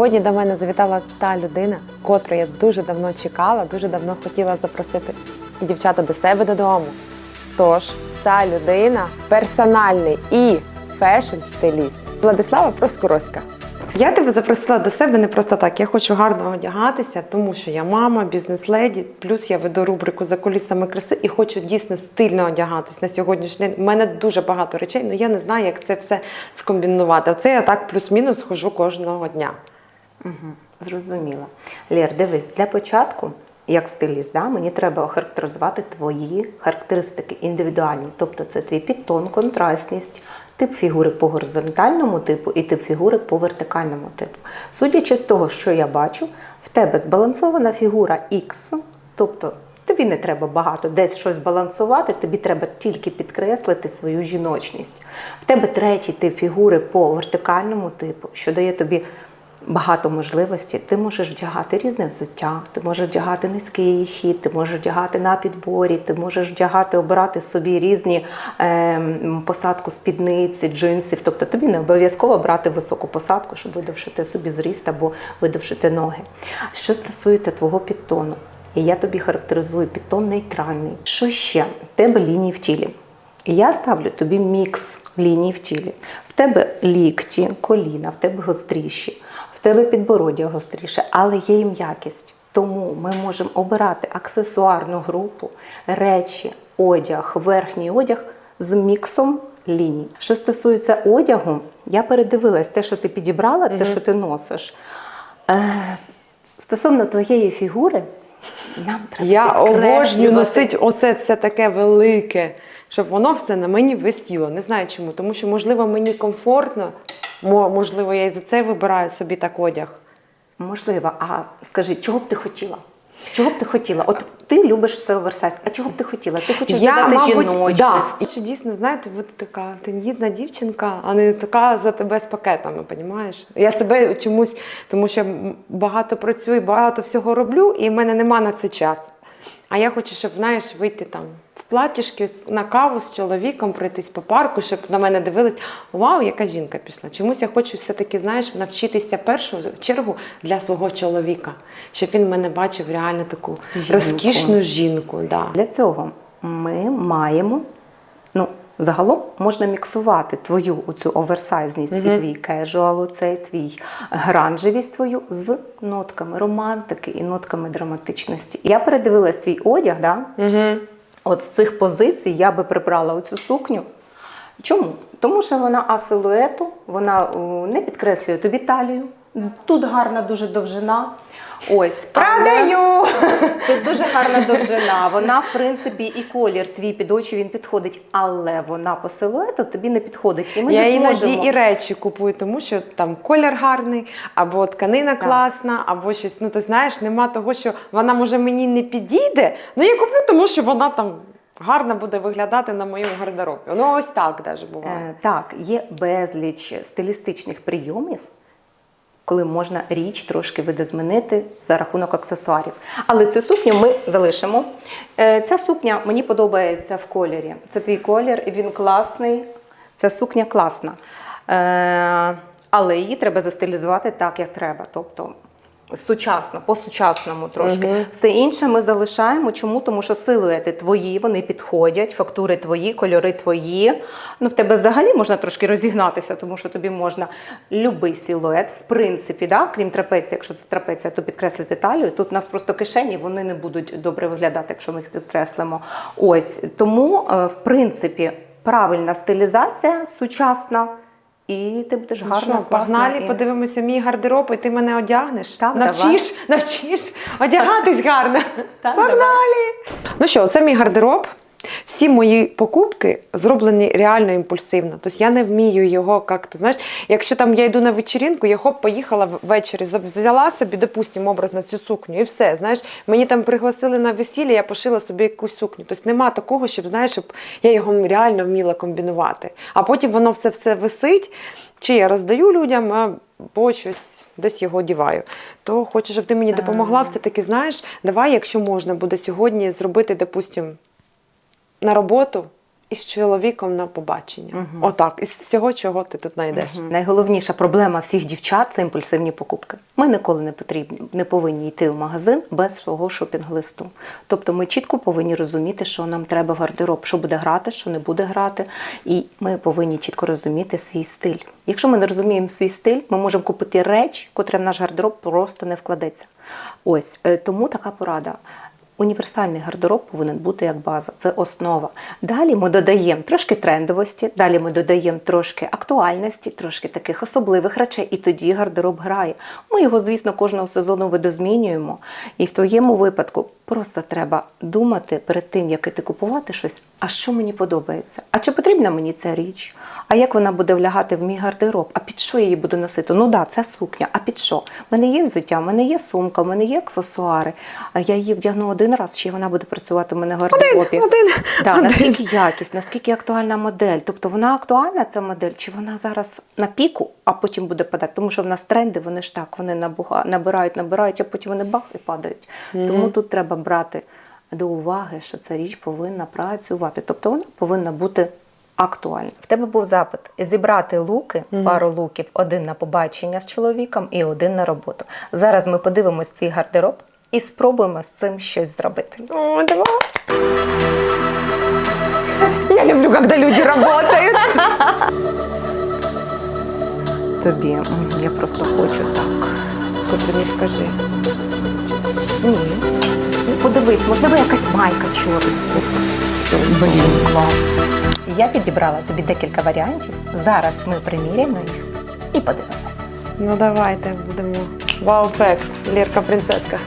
Сьогодні до мене завітала та людина, котру я дуже давно чекала, дуже давно хотіла запросити дівчата до себе додому. Тож, ця людина персональний і фешн-стиліст Владислава Проскуровська. Я тебе запросила до себе не просто так. Я хочу гарно одягатися, тому що я мама, бізнес-леді, плюс я веду рубрику за кулісами краси і хочу дійсно стильно одягатись на сьогоднішній день. У мене дуже багато речей, але я не знаю, як це все скомбінувати. Оце я так плюс-мінус хожу кожного дня. Угу, зрозуміла. Лєр, дивись, для початку, як стиліст, да, мені треба охарактеризувати твої характеристики індивідуальні. Тобто це твій підтон, контрастність, тип фігури по горизонтальному типу і тип фігури по вертикальному типу. Судячи з того, що я бачу, в тебе збалансована фігура X, тобто тобі не треба багато десь щось балансувати, тобі треба тільки підкреслити свою жіночність. В тебе третій тип фігури по вертикальному типу, що дає тобі багато можливостей. Ти можеш вдягати різне взуття, ти можеш вдягати низький хід, ти можеш вдягати на підборі, ти можеш вдягати, обирати собі різні ем, посадку спідниці, джинсів. Тобто тобі не обов'язково брати високу посадку, щоб видовшити собі зріст або видовшити ноги. Що стосується твого підтону, і я тобі характеризую підтон нейтральний. Що ще? В тебе лінії в тілі. Я ставлю тобі мікс ліній в тілі. В тебе лікті, коліна, в тебе гостріші, тебе підбороддя гостріше, але є і м'якість. Тому ми можемо обирати аксесуарну групу, речі, одяг, верхній одяг з міксом ліній. Що стосується одягу, я передивилась те, що ти підібрала, те, що ти носиш. Е, стосовно твоєї фігури, нам треба Я обожнюю носити оце все таке велике, щоб воно все на мені висіло. Не знаю чому, тому що, можливо, мені комфортно, можливо, я і за це вибираю собі так одяг. Можливо, а скажи, чого б ти хотіла? Чого б ти хотіла? От ти любиш все оверсайз, а чого б ти хотіла? Ти хочеш додати да, жіночність. що дійсно, знаєте, бути така тендітна дівчинка, а не така за тебе з пакетами, понімаєш? Я себе чомусь, тому що багато працюю, багато всього роблю, і в мене нема на це часу. А я хочу, щоб знаєш, вийти там платіжки на каву з чоловіком, пройтись по парку, щоб на мене дивились, вау, яка жінка пішла. Чомусь я хочу все-таки, знаєш, навчитися першу чергу для свого чоловіка, щоб він мене бачив реально таку Жінку. розкішну жінку. Да. Для цього ми маємо, ну, загалом можна міксувати твою оцю оверсайзність і твій кежуал, оцей твій гранжевість твою з нотками романтики і нотками драматичності. Я передивилась твій одяг, да? Угу. От з цих позицій я би прибрала оцю сукню. Чому? Тому що вона асилуету, вона не підкреслює тобі талію. Тут гарна дуже довжина. Ось. Продаю! Тут дуже гарна довжина. Вона, в принципі, і колір твій під очі він підходить, але вона по силуету тобі не підходить. І ми Я не іноді зможемо. і речі купую, тому що там колір гарний, або тканина класна, або щось. Ну ти знаєш, нема того, що вона може мені не підійде. Ну я куплю, тому що вона там гарно буде виглядати на моєму гардеробі. Ну ось так навіть буває. Е, так, є безліч стилістичних прийомів. Коли можна річ трошки видозмінити за рахунок аксесуарів. Але цю сукню ми залишимо. Е, Ця сукня мені подобається в кольорі. Це твій колір, і він класний. Ця сукня класна. Е, Але її треба застилізувати так, як треба. Тобто сучасно, по-сучасному трошки. Мгм. Все інше ми залишаємо. Чому? Тому що силуети твої, вони підходять, фактури твої, кольори твої. Ну, в тебе взагалі можна трошки розігнатися, тому що тобі можна любий силует, в принципі, да? крім трапеції, якщо це трапеція, то підкреслити талію. Тут у нас просто кишені, вони не будуть добре виглядати, якщо ми їх підкреслимо. Ось тому, е, в принципі, правильна стилізація, сучасна. І ти будеш Ну що, класна. погнали, і- подивимося мій гардероб, і ти мене одягнеш. Так, навчиш, навчиш одягатись гарно. Так, Погнали! Ну що, це мій гардероб. Всі мої покупки зроблені реально імпульсивно. Тобто я не вмію його як ти знаєш. Якщо там я йду на вечірінку, я хоп, поїхала ввечері, взяла собі, допустимо, образно цю сукню, і все. Знаєш, мені там пригласили на весілля, я пошила собі якусь сукню. Тобто нема такого, щоб знаєш, щоб я його реально вміла комбінувати. А потім воно все все висить, чи я роздаю людям, або щось десь його одіваю. То хочу, щоб ти мені допомогла, все-таки знаєш, давай, якщо можна буде сьогодні зробити, допустимо, на роботу із чоловіком на побачення. Отак, із всього, чого ти тут знайдеш. Найголовніша проблема всіх дівчат це імпульсивні покупки. Ми ніколи не потрібні, не повинні йти в магазин без свого шопінг-листу. Тобто ми чітко повинні розуміти, що нам треба в гардероб, що буде грати, що не буде грати. І ми повинні чітко розуміти свій стиль. Якщо ми не розуміємо свій стиль, ми можемо купити реч, котра в наш гардероб просто не вкладеться. Ось е, тому така порада. Універсальний гардероб повинен бути як база, це основа. Далі ми додаємо трошки трендовості, далі ми додаємо трошки актуальності, трошки таких особливих речей, і тоді гардероб грає. Ми його, звісно, кожного сезону видозмінюємо. І в твоєму випадку просто треба думати перед тим, як іти купувати щось, а що мені подобається? А чи потрібна мені ця річ? А як вона буде влягати в мій гардероб? А під що я її буду носити? Ну да, це сукня. А під що? У мене є взуття, в мене є сумка, в мене є аксесуари. А я її вдягну один раз, чи вона буде працювати в мене в гардеробі? Один, Да, один. наскільки якість, наскільки актуальна модель. Тобто вона актуальна, ця модель, чи вона зараз на піку, а потім буде падати. Тому що в нас тренди, вони ж так, вони набирають, набирають, а потім вони бах і падають. Тому тут треба брати до уваги, що ця річ повинна працювати. Тобто вона повинна бути актуальна. В тебе був запит зібрати луки, пару луків, один на побачення з чоловіком і один на роботу. Зараз ми подивимось твій гардероб і спробуємо з цим щось зробити. О, давай. Я люблю, когда люди работают. Тобі я просто хочу так. Мені скажи. Ні. Подивись, можливо, якась майка чорна. Блін, клас. Я підібрала тобі декілька варіантів. Зараз ми приміряємо їх і подивимося. Ну давайте будемо. Вау-пек, Лірка принцеска.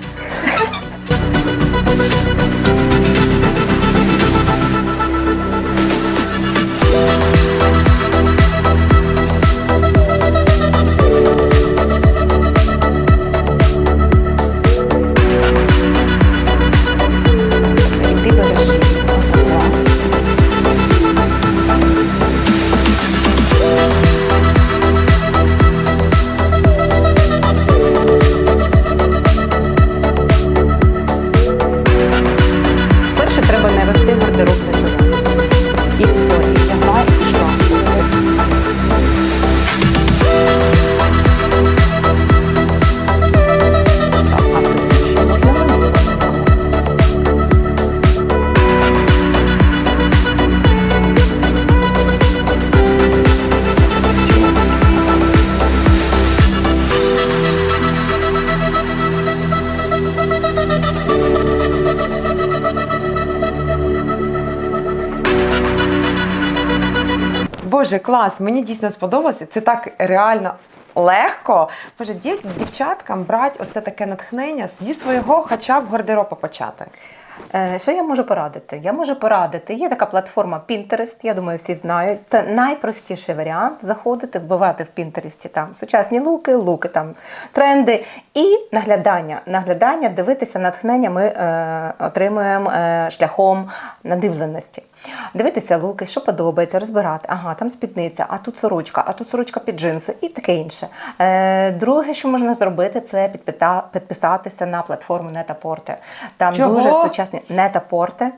Боже, клас, мені дійсно сподобалося. Це так реально легко. Дів- дівчаткам брати оце таке натхнення зі свого хоча б гардеробу почати. Е, Що я можу порадити? Я можу порадити. Є така платформа Pinterest, я думаю, всі знають. Це найпростіший варіант заходити, вбивати в Pinterest там сучасні луки, луки, там тренди і наглядання. Наглядання, дивитися натхнення ми е, отримуємо е, шляхом надивленості. Дивитися луки, що подобається, розбирати. Ага, там спідниця, а тут сорочка, а тут сорочка під джинси і таке інше. Е, друге, що можна зробити, це підписатися на платформу Нетапорте. Там Чого? дуже сучасні Нетапорте.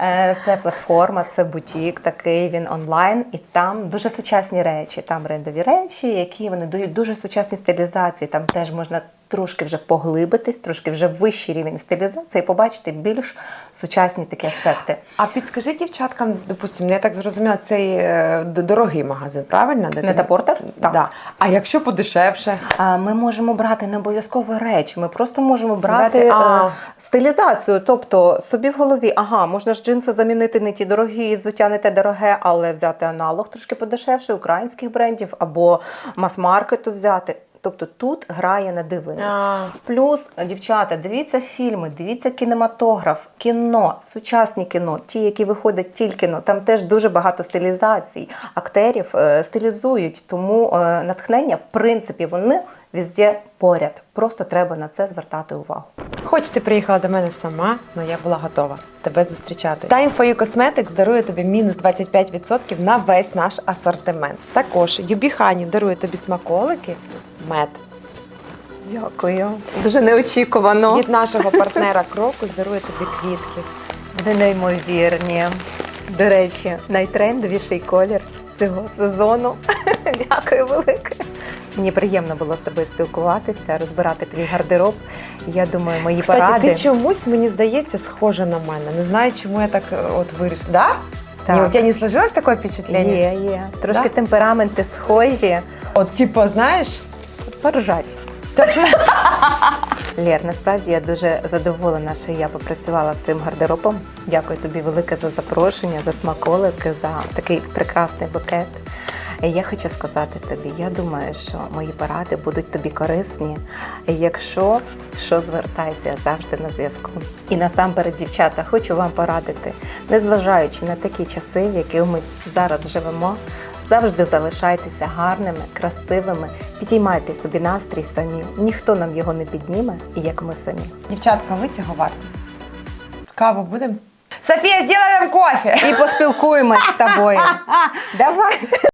Е, Це платформа, це бутік, такий він онлайн, і там дуже сучасні речі. Там брендові речі, які вони дають дуже сучасні стилізації. Там теж можна трошки вже поглибитись, трошки вже вищий рівень стилізації, побачити більш сучасні такі аспекти. А підскажи дівчаткам, допустимо, я так зрозуміла, цей е, дорогий магазин, правильно? Де Нетапортер? Так. Да. А якщо подешевше? Ми можемо брати не обов'язково речі, ми просто можемо брати Брати, а. е, стилізацію. Тобто собі в голові, ага, можна ж джинси замінити не ті дорогі, взуття не те дороге, але взяти аналог трошки подешевше, українських брендів або мас-маркету взяти. Тобто тут грає надивленість. А. Плюс, дівчата, дивіться фільми, дивіться кінематограф, кіно, сучасні кіно, ті, які виходять тільки но. Там теж дуже багато стилізацій. Актерів е, стилізують, тому е, натхнення, в принципі, вони везде поряд. Просто треба на це звертати увагу. Хоч ти приїхала до мене сама, але я була готова тебе зустрічати. Time for You Cosmetics дарує тобі мінус 25% на весь наш асортимент. Також Юбі Хані дарує тобі смаколики, мед. Дякую. Дуже неочікувано. Від нашого партнера Крокус дарує тобі квітки. Ви неймовірні. До речі, найтрендовіший колір цього сезону. Дякую велике. Мені приємно було з тобою спілкуватися, розбирати твій гардероб. Я думаю, мої Кстати, поради. ти чомусь, мені здається, схожа на мене. Не знаю, чому я так е, от вирішила. Да? Так. Ні, у тебе не сложилось таке впечатлення? Є, є. Трошки Да? темпераменти схожі. От, типу, знаєш, Поржать. та Лєр, насправді я дуже задоволена, що я попрацювала з твоїм гардеробом. Дякую тобі велике за запрошення, за смаколики, за такий прекрасний букет. Я хочу сказати тобі, я думаю, що мої поради будуть тобі корисні. Якщо що звертайся завжди на зв'язку. І насамперед, дівчата, хочу вам порадити, незважаючи на такі часи, в яких ми зараз живемо, завжди залишайтеся гарними, красивими, підіймайте собі настрій самі. Ніхто нам його не підніме, як ми самі. Дівчатка, ви цього варті. Каву будемо? Софія, зробимо нам кофе! І поспілкуємось з тобою. Давай.